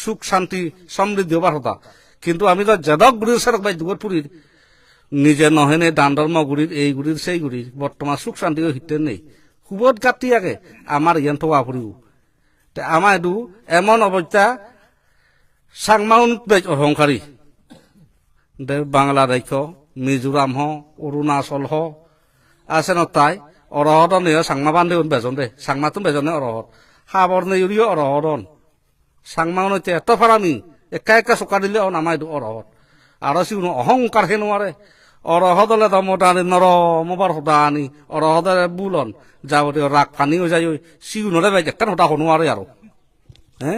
সুখ, শান্তি, সমৃদ্ধি কথা কিন্তু আমি তো যেদক গুড়ির সেরক বাই দুগরপুরীর নিজে নহেনে দান ধর্ম গুড়ির এই গুড়ির সেই গুড়ির বর্তমান সুখ, শান্তি হিতে নেই। খুবত কাটি আগে আমার ইয়ান তে আমার এইটো এমন অৱস্থা চাংমাউন বেজ অহংকাৰী। দে বাংলা ৰাজ্য মিজোৰাম হ, অৰুণাচল হ, আছে ন তাই। অৰহত নে চাংমা বান্ধে বেজন দে চাংমাতো বেজনে অৰহত। সাবৰ নে ইউৰিও এতিয়া এত ফাৰামি একা একা চোকা দিলে অ নামাই দিওঁ অৰহত। আৰু চিউনো অহংকাৰ হে নোৱাৰে। অৰহদলে দমদানি নৰ মবাৰ সদানি অৰহদলে বুলন। যাবতে ৰাগ পানী হৈ যায় চিউনৰে বাই একেন সদা নোৱাৰে আৰু। হে?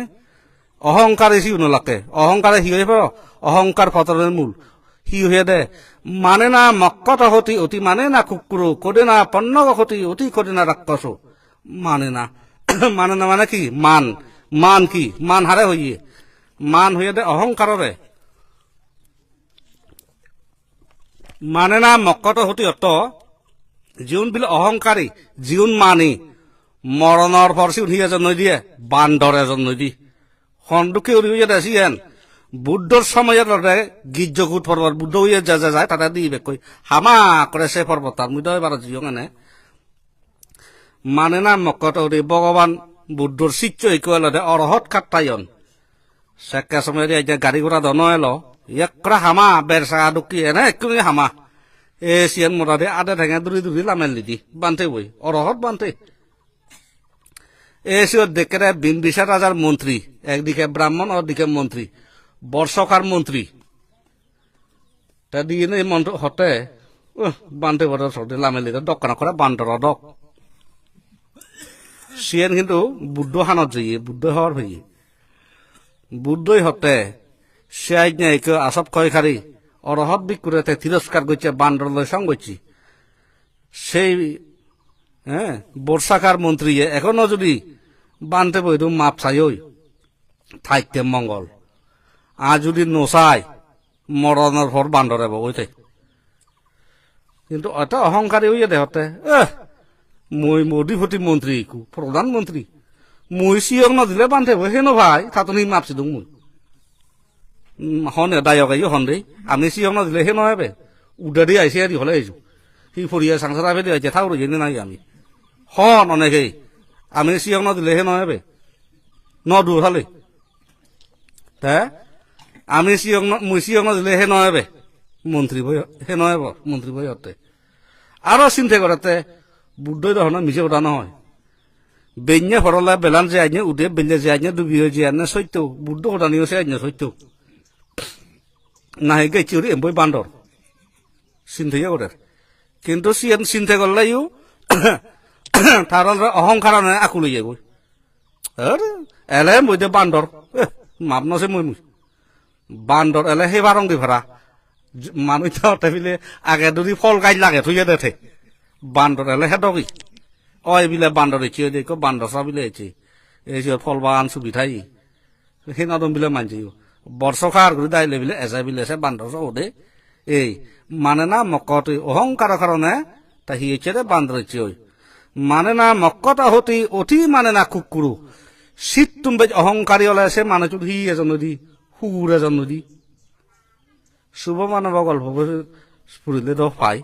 অহংকারে সিউ নলাকে অহংকারে হি হয়ে পারো অহংকার পতনের মূল হি হয়ে দে। মানে না মক্কত হতি অতি মানে না কুকুরু কোদে না পন্ন হতি অতি, কোদে না রাক্ষস মানে না। মানে না মানে কি? মান। মান কি? মান হারে হইয়ে মান হয়ে দে অহংকাররে মানে না মক্কত হতি অত। যিউন বিলে অহংকারী যিউন মানি। মৰণৰ ফৰচি উঠি এজন দিয়ে, বান্দৰ এজন নৈ দি। সন্দুকে উড়িয়ে দেছি হেন। বুদ্ধর সময়ের লড়ে গির্জকুট পর্বত বুদ্ধ হইয়ে যা যা যায়, তাতে দিবে কই হামা করে সে পর্বত তার মুদয় এবার জিও মানে মানে না মকত উড়ি ভগবান বুদ্ধর শিষ্য ইকুয়াল অরহত কাটাইন সেকা সময় দিয়ে যে গাড়ি ঘোড়া দন এলো। একরা হামা বেরসা ডুকি এনে একটুনি হামা। এ সিয়ান মোটা দিয়ে আদে ঠেঙে দূরি দূরি লামেল দিদি বানতে বই অরহত বানতে এসিও দেখে বিম্বিসার রাজার মন্ত্রী একদিকে ব্রাহ্মণ অদিকে মন্ত্রী বর্ষকার মন্ত্রী তা দিয়ে মন্ত্র হতে বান্ধে বড় সর্দি লামেলি দোকান করে বান্দর দক। সিয়েন কিন্তু বুদ্ধ হানত যাইয়ে বুদ্ধ হওয়ার হইয়ে বুদ্ধই হতে সে আজ নাই কেউ আসব ক্ষয় খারি অরহত বিকুরেতে তিরস্কার করছে বান্দর লয় সঙ্গ করছি সেই হ্যাঁ বর্ষাকার মন্ত্রী এখনও যদি বানতে বইতো মাপ চাই ওই থাইতে মঙ্গল। আর যদি নচাই মরণের পর বান্দরে বইতে কিন্তু এটা অহংকারী হইয়া দেহতে, এহ মই মোদীপতি মন্ত্রী কু প্রধানমন্ত্রী মই সিয়ক নদিলে বান্ধে হেন ভাই, তাতনি মাপছি দং মই। হনে দায়ক আই হন দেই। আমি সিয়ক নদিলে হে নহে উদে দি আইসে আর হলে আইছো। সি ফরিয়া সাংসার আবে আইছে থাউর জেনে নাই আমি। হন অনেকেই আমি সিয়ক নদিলে হে নহে বে নদূর হলে। তা, আমি সিয়ক মুই সিয়ক নদিলে হে নহে বে মন্ত্রী বই হে ব মন্ত্রী বই হতে আরও চিন্তা করতে বুদ্ধই দহন মিছে কথা নহয়। বেঞ্ঞে ফরলা বেলান যে আইনে, উদে বেঞ্জে যে আইনে ডুবি হয়ে যে আইনে, সত্য। কথা নিয়ে সে আইনে, সত্য। নাহি গেছি ওরে এম্বই বান্দর চিন্তাই করে কিন্তু সিয়ান চিন্তা করলেও তার অহংকার আকুলি যাব আরে এলে মই দে বান্দর মাপ নছে মই বান্দর এলে সেই বারং দি ভরা মানুষ আগে দুদি ফল গাই লাগে, থুয়ে দেখে বান্দর এলে হে ডগি অয় বিলে বান্দর এচিয়ে দেখ বান্দর সা বিলে এচি এই যে ফল বাগান সুবিধাই সেই নদম বিলে মানছি বর্ষকার করে দাইলে বিলে এসে বিলে এসে বান্দর সব ওদে এই মানে না মকত অহংকার কারণে তা হিয়েছে রে বান্দর এচি মানে না মক্কতা হতি অতি মানে না কুকুরু শীত তুমি অহংকারী হলে সে মানে চুল হি এজন নদী সুর এজন নদী। শুভ মানব গল্প ফুৰিলে তো পায়